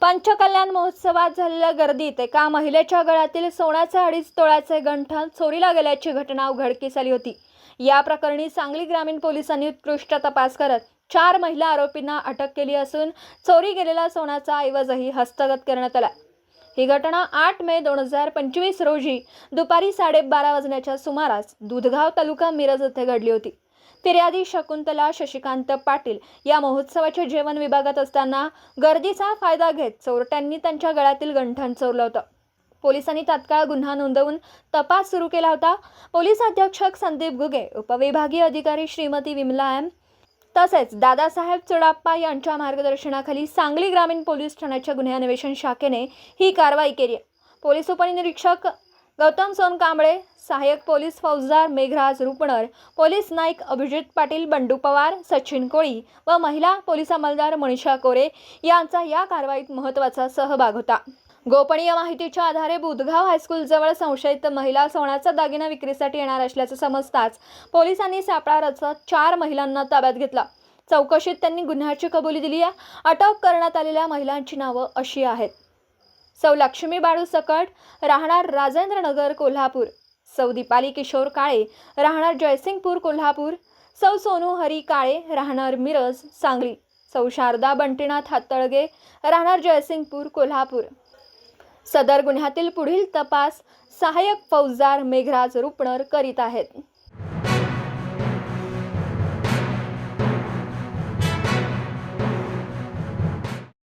पंचकल्याण महोत्सवात झालेल्या गर्दीत एका महिलेच्या गळ्यातील सोन्याचे अडीच तोळ्याचे गंठन चोरीला गेल्याची घटना उघडकीस आली होती. या प्रकरणी सांगली ग्रामीण पोलिसांनी उत्कृष्ट तपास करत चार महिला आरोपींना अटक केली असून चोरी गेलेला सोन्याचा ऐवजही हस्तगत करण्यात आला. ही घटना आठ मे दोन हजार पंचवीस रोजी दुपारी साडेबारा वाजण्याच्या सुमारास दुधगाव तालुका मिरज येथे घडली होती. फिर्यादी शकुंतला शशिकांत पाटील या महोत्सवाच्या जेवण विभागात असताना गर्दीचा फायदा घेत चोरट्यांनी त्यांच्या गळ्यातील गंठण चोरलं होतं. पोलिसांनी तात्काळ गुन्हा नोंदवून तपास सुरू केला होता. पोलीस अधीक्षक संदीप गुगे उपविभागीय अधिकारी श्रीमती विमला एम तसेच दादासाहेब चुडाप्पा यांच्या मार्गदर्शनाखाली सांगली ग्रामीण पोलीस ठाण्याच्या गुन्हे अन्वेषण शाखेने ही कारवाई केली आहे. पोलीस उपनिरीक्षक गौतम सोनकांबळे सहाय्यक पोलीस फौजदार मेघराज रुपणर पोलीस नाईक अभिजित पाटील बंडू पवार सचिन कोळी व महिला पोलीस अंमलदार मनीषा कोरे यांचा या कारवाईत महत्त्वाचा सहभाग होता. गोपनीय माहितीच्या आधारे बुधगाव हायस्कूलजवळ संशयित महिला सोन्याचा दागिना विक्रीसाठी येणार असल्याचं समजताच पोलिसांनी सापळा रचत चार महिलांना ताब्यात घेतला. चौकशीत त्यांनी गुन्ह्याची कबुली दिली आहे. अटक करण्यात आलेल्या महिलांची नावं अशी आहेत. सौ लक्ष्मी बाळू सकट राहणार राजेंद्रनगर कोल्हापूर. सौ दीपाली किशोर काळे राहणार जयसिंगपूर कोल्हापूर. सौ सोनू हरी काळे राहणार मिरज सांगली. सौ शारदा बंटीनाथ हातळगे राहणार जयसिंगपूर कोल्हापूर. सदर गुन्ह्यातील पुढील तपास सहाय्यक फौजदार मेघराज रुपणर करीत आहेत.